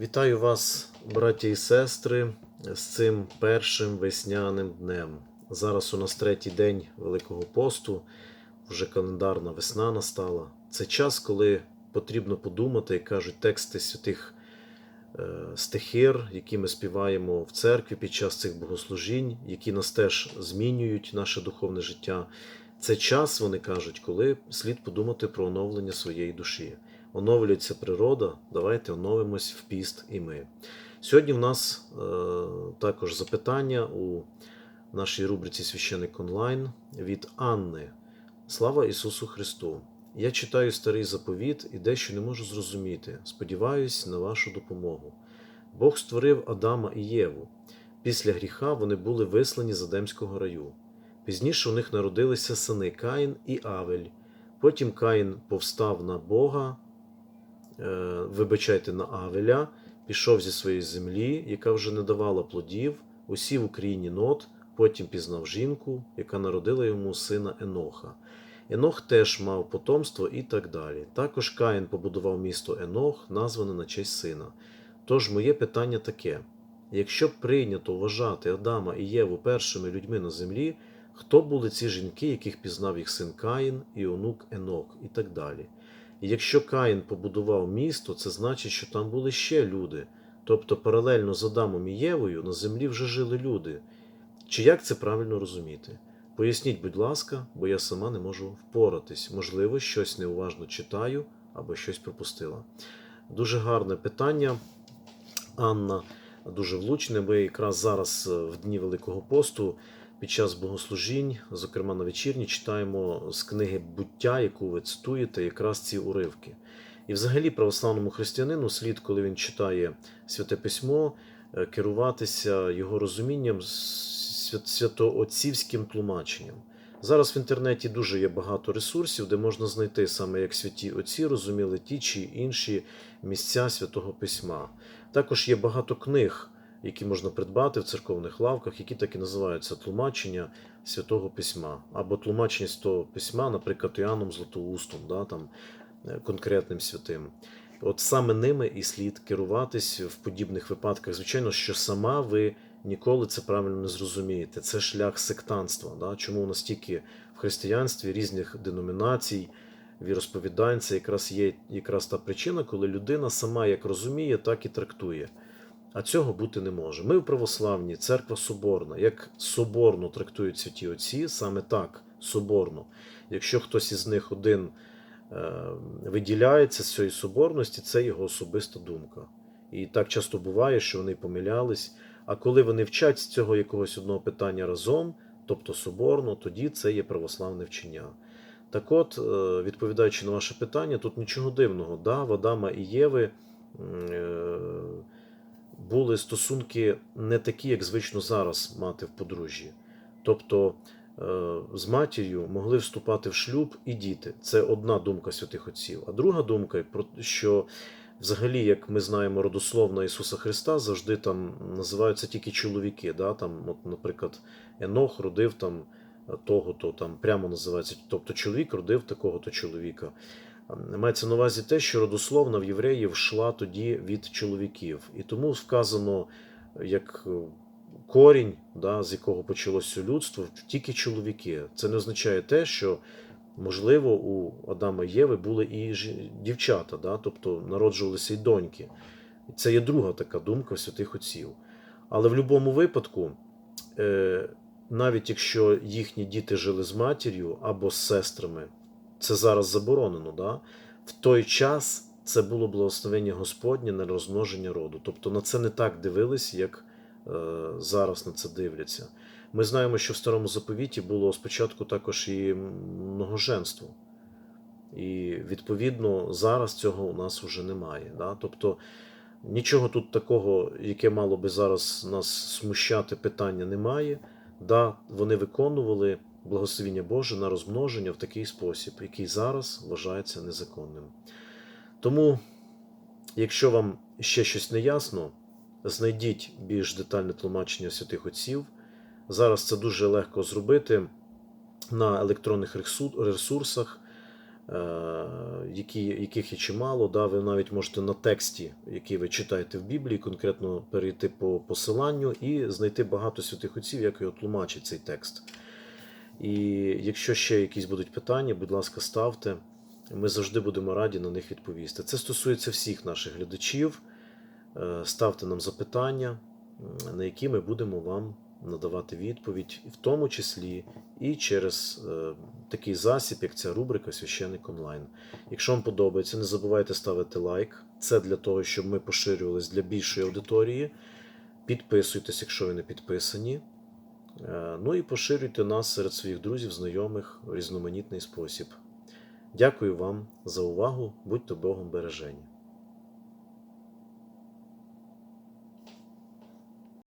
Вітаю вас, браті і сестри, з цим першим весняним днем. Зараз у нас третій день Великого посту, вже календарна весна настала. Це час, коли потрібно подумати, як кажуть тексти святих е, стихир, які ми співаємо в церкві під час цих богослужінь, які нас теж змінюють наше духовне життя. Це час, вони кажуть, коли слід подумати про оновлення своєї душі. Оновлюється природа, давайте оновимось в піст і ми. Сьогодні в нас е, також запитання у нашій рубриці Священик онлайн від Анни. Слава Ісусу Христу! Я читаю старий заповіт і дещо не можу зрозуміти. Сподіваюсь на вашу допомогу. Бог створив Адама і Єву. Після гріха вони були вислані з Адемського раю. Пізніше у них народилися сини Каїн і Авель. Потім Каїн повстав на Бога, вибачайте, на Авеля, пішов зі своєї землі, яка вже не давала плодів, усів у країні Нот, потім пізнав жінку, яка народила йому сина Еноха. Енох теж мав потомство і так далі. Також Каїн побудував місто Енох, назване на честь сина. Тож моє питання таке: якщо б прийнято вважати Адама і Єву першими людьми на землі, хто були ці жінки, яких пізнав їх син Каїн і онук Енох, і так далі. Якщо Каїн побудував місто, це значить, що там були ще люди. Тобто паралельно з Адамом і Євою на землі вже жили люди. Чи як це правильно розуміти? Поясніть, будь ласка, бо я сама не можу впоратись. Можливо, щось неуважно читаю або щось пропустила. Дуже гарне питання, Анна, дуже влучне. Ми якраз зараз е, в дні Великого посту під час богослужінь, зокрема на вечірні, читаємо з книги буття, яку ви цитуєте, якраз ці уривки. І взагалі православному християнину слід, коли він читає святе письмо, е, керуватися його розумінням святоотцівським тлумаченням. Зараз в інтернеті дуже є багато ресурсів, де можна знайти саме як святі отці розуміли ті чи інші місця святого письма. Також є багато книг, які можна придбати в церковних лавках, які так і називаються тлумачення святого письма, або тлумачення святого письма, наприклад, Іоанном Златоустом, да, там, е, конкретним святим. От саме ними і слід керуватись в подібних випадках. Звичайно, що сама ви ніколи це правильно не зрозумієте. Це шлях сектантства. Да? Чому настільки в християнстві різних деномінацій, віросповідань, це якраз є якраз та причина, коли людина сама як розуміє, так і трактує. А цього бути не може. Ми в православні, церква соборна. Як соборно трактують святі отці, саме так соборно. Якщо хтось із них один е, виділяється з цієї соборності, це його особиста думка. І так часто буває, що вони помилялись. А коли вони вчать з цього якогось одного питання разом, тобто соборно, тоді це є православне вчення. Так от, е, відповідаючи на ваше питання, тут нічого дивного. Да, в Адама і Єви е, були стосунки не такі, як звично зараз мати в подружжі. Тобто е, з матір'ю могли вступати в шлюб і діти. Це одна думка святих отців. А друга думка, що взагалі, як ми знаємо, родословна Ісуса Христа завжди там називаються тільки чоловіки. Да? Там, от, наприклад, Енох родив там того-то, там прямо називається, тобто чоловік родив такого-то чоловіка. Мається на увазі те, що родословна в євреїв йшла тоді від чоловіків. І тому вказано як е, корінь, да, з якого почалося людство, тільки чоловіки. Це не означає те, що можливо у Адама і Єви були і дівчата, да, тобто народжувалися й доньки. Це є друга така думка святих отців. Але в будь-якому випадку, е, навіть якщо їхні діти жили з матір'ю або з сестрами, це зараз заборонено. Да? В той час це було благословення Господнє на розмноження роду. Тобто на це не так дивились, як е, зараз на це дивляться. Ми знаємо, що в старому заповіті було спочатку також і многоженство. І відповідно зараз цього у нас вже немає. Да? Тобто нічого тут такого, яке мало би зараз нас смущати, питання немає. Да, вони виконували благословіння Боже на розмноження в такий спосіб, який зараз вважається незаконним. Тому, якщо вам ще щось не ясно, знайдіть більш детальне тлумачення святих отців. Зараз це дуже легко зробити на електронних ресурсах. е, яких є чимало. Да, ви навіть можете на тексті, який ви читаєте в Біблії, конкретно перейти по посиланню і знайти багато святих отців, як його тлумачить цей текст. І якщо ще якісь будуть питання, будь ласка, ставте. Ми завжди будемо раді на них відповісти. Це стосується всіх наших глядачів. Е, Ставте нам запитання, на які ми будемо вам надавати відповідь, в тому числі і через е, такий засіб, як ця рубрика Священник онлайн. Якщо вам подобається, не забувайте ставити лайк. Це для того, щоб ми поширювались для більшої аудиторії. Підписуйтесь, якщо ви не підписані. Е, Ну і поширюйте нас серед своїх друзів, знайомих в різноманітний спосіб. Дякую вам за увагу. Будьте Богом бережені.